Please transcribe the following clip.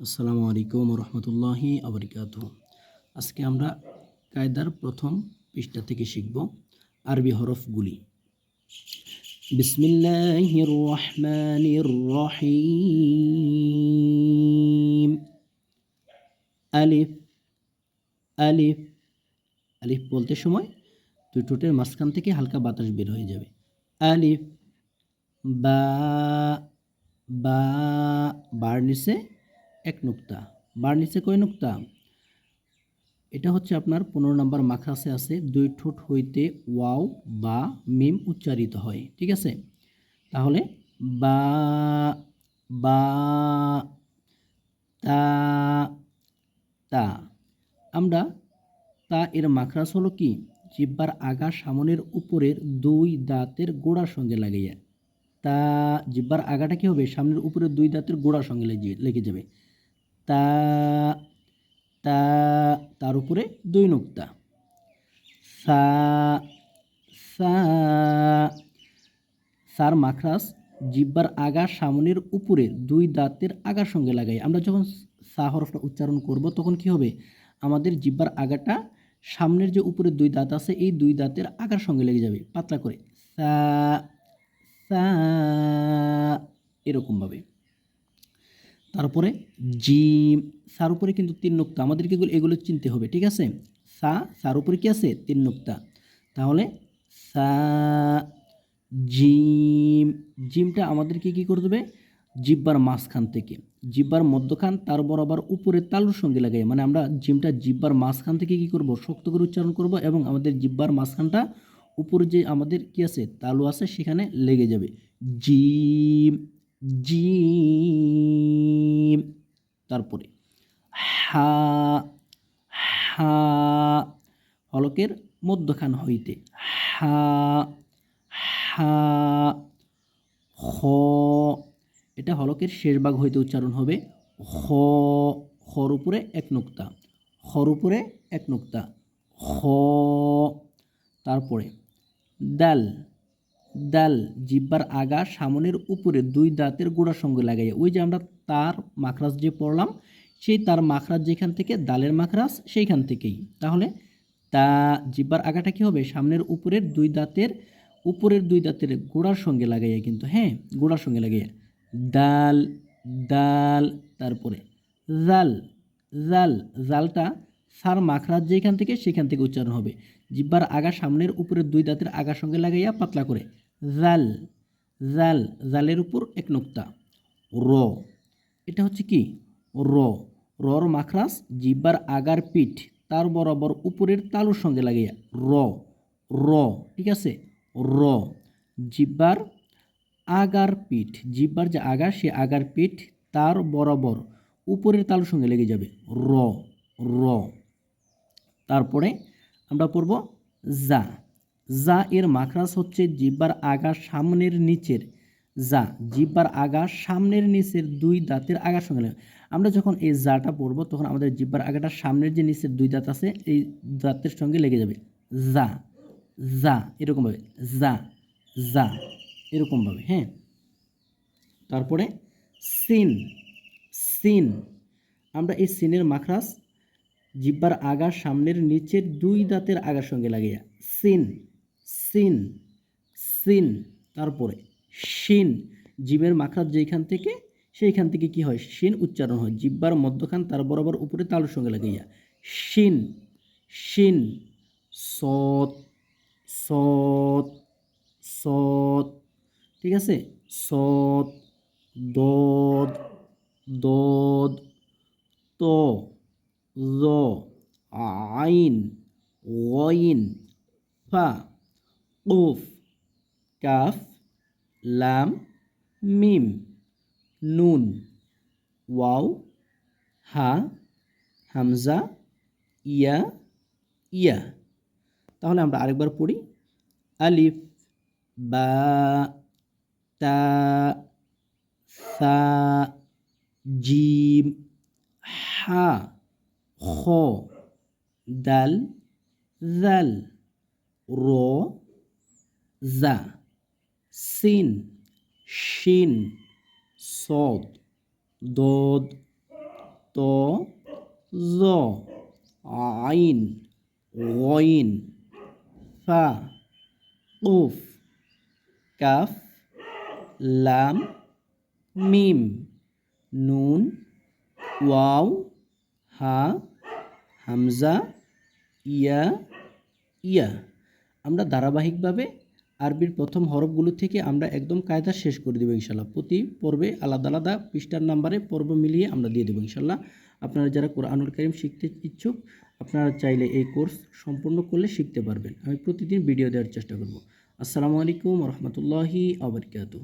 আসসালামু আলাইকুম রহমতুল্লাহি আবরিকাত। আজকে আমরা কায়দার প্রথম পৃষ্ঠা থেকে শিখব আরবি হরফগুলি। বিসমিল্লাহির রহমানির রহিম আলিফ আলিফ আলিফ বলতে সময়? দুই ঠোঁটের মাঝখান থেকে হালকা বাতাস বের হয়ে যাবে। আলিফ, বা বা, বার নিচে এক নুক্তা। বার নিচে কয় নুক্তা? এটা হচ্ছে আপনার পনেরো নম্বর মাখাসে আছে, দুই ঠোঁট হইতে ওয়াও, বা, মিম উচ্চারিত হয়, ঠিক আছে? তাহলে বা বা, তা তা। আমরা তা এর মাখরাস হলো কি? জিব্বার আগা সামনের উপরের দুই দাঁতের গোড়ার সঙ্গে লাগাইয়া তা, জিব্বার আগাটা কি হবে? সামনের উপরের দুই দাঁতের গোড়ার সঙ্গে লেগে যাবে। তা তা, তার উপরে দুই নুক্তা। সা সা, সার মাখরাস জিব্বার আগা সামনের উপরে দুই দাঁতের আগার সঙ্গে লাগাই। আমরা যখন সা হরফটা উচ্চারণ করব, তখন কি হবে? আমাদের জিব্বার আগাটা সামনের যে উপরের দুই দাঁত আছে, এই দুই দাঁতের আগার সঙ্গে লেগে যাবে, পাতলা করে। সা সা, এরকমভাবে। তারপরে জিম, সার উপরে কিন্তু তিন নুক্তা। আমাদেরকে এগুলো চিনতে হবে, ঠিক আছে? সা, সার উপরে কী আছে? তিন নুক্তা। তাহলে সা, জিম জিমটা আমাদেরকে কি করে দেবে জিব্বার মাঝখান থেকে। জিব্বার মধ্যখান, তার বরাবর উপরে তালুর সঙ্গে লাগাই। মানে আমরা জিমটা জিব্বার মাঝখান থেকে কি করব? শক্ত করে উচ্চারণ করব এবং আমাদের জিব্বার মাঝখানটা উপরে যে আমাদের কি আছে? তালু আছে, সেখানে লেগে যাবে। জিম জিম তারপরে হা হা হলকের মধ্যখান হইতে হা হা, খ, এটা হলকের শেষ ভাগ হইতে উচ্চারণ হবে খ, খর উপরে এক নুক্তা, খর উপরে এক নুক্তা, খ, তারপরে, দাল দাল জিব্বার আগা সামনের উপরে দুই দাঁতের গোড়ার সঙ্গে লাগাইয়া, ওই যে আমরা তার মাখরাজ যে পড়লাম, সেই তার মাখরাজ যেখান থেকে, দালের মাখরাজ সেইখান থেকেই। তাহলে তা জিব্বার আগাটা কি হবে? সামনের উপরের দুই দাঁতের, উপরের দুই দাঁতের গোড়ার সঙ্গে লাগাইয়া কিন্তু হ্যাঁ গোড়ার সঙ্গে লাগাইয়া। দাল দাল, তারপরে জাল জাল, জালটা সার মাখরাজ যেখান থেকে, সেখান থেকে উচ্চারণ হবে। জিব্বার আগা সামনের উপরের দুই দাঁতের আগার সঙ্গে লাগাইয়া পাতলা করে। জাল জাল, জালের উপর এক নোক্তা। র, এটা হচ্ছে কি? র, রর মাখরাস জিব্বার আগার পিঠ তার বরাবর উপরের তালুর সঙ্গে লাগাইয়া র র, ঠিক আছে? র, জিব্বার আগার পিঠ, জিব্বার যে আগার সে আগার পিঠ তার বরাবর উপরের তালুর সঙ্গে লেগে যাবে। র র। তারপরে আমরা পড়ব জা। জা এর মাখরাস হচ্ছে জিব্বার আগা সামনের নিচের যা, জিব্বার আগা সামনের নিচের দুই দাঁতের আগার সঙ্গে লাগে। আমরা যখন এই জাটা পড়ব, তখন আমাদের জিব্বার আগাটা সামনের যে নিচের দুই দাঁত আছে, এই দাঁতের সঙ্গে লেগে যাবে। যা যা, এরকমভাবে। যা যা, এরকমভাবে হ্যাঁ? তারপরে সিন সিন। আমরা এই সিনের মাখরাস জিব্বার আগা সামনের নিচের দুই দাঁতের আগার সঙ্গে লাগাইয়া সিন। সিন সিন, তারপরে শিন জিবের মাখরাজ যেখান থেকে, সেইখান থেকে কি হয়? শিন উচ্চারণ হয়। জিব্বার মধ্যখান তার বরাবর উপরে তালুর সঙ্গে লাগাইয়া শিন শিন, সৎ সৎ সৎ, ঠিক আছে? সৎ, দদ দদ, ত আইন ওয়াইন ফা উফ, কাফ, লাম, মিম, নুন, ওয়াও, হা, হামজা, ইয়া ইয়া। তাহলে আমরা আরেকবার পড়ি। আলিফ, বা, তা, সা, জিম, হা, খ, দাল, জাল, র জা সিন, শিন, সদ, দদ, ত, জ, আইন গইন ফা, উফ, কাফ, লাম, মিম, নুন, ওয়াও, হা, হামজা, ইয়া ইয়া। আমরা ধারাবাহিকভাবে আরবির প্রথম হরফগুলো থেকে আমরা একদম কায়দা শেষ করে দেবো ইনশাল্লাহ প্রতি পর্বে আলাদা আলাদা পৃষ্ঠার নাম্বারে পর্ব মিলিয়ে আমরা দিয়ে দেবো ইনশাল্লাহ আপনারা যারা কোরআনুল করিম শিখতে ইচ্ছুক, আপনারা চাইলে এই কোর্স সম্পূর্ণ করলে শিখতে পারবেন। আমি প্রতিদিন ভিডিও দেওয়ার চেষ্টা করব। আসসালামু আলাইকুম রহমতুল্লাহি আবরকাতু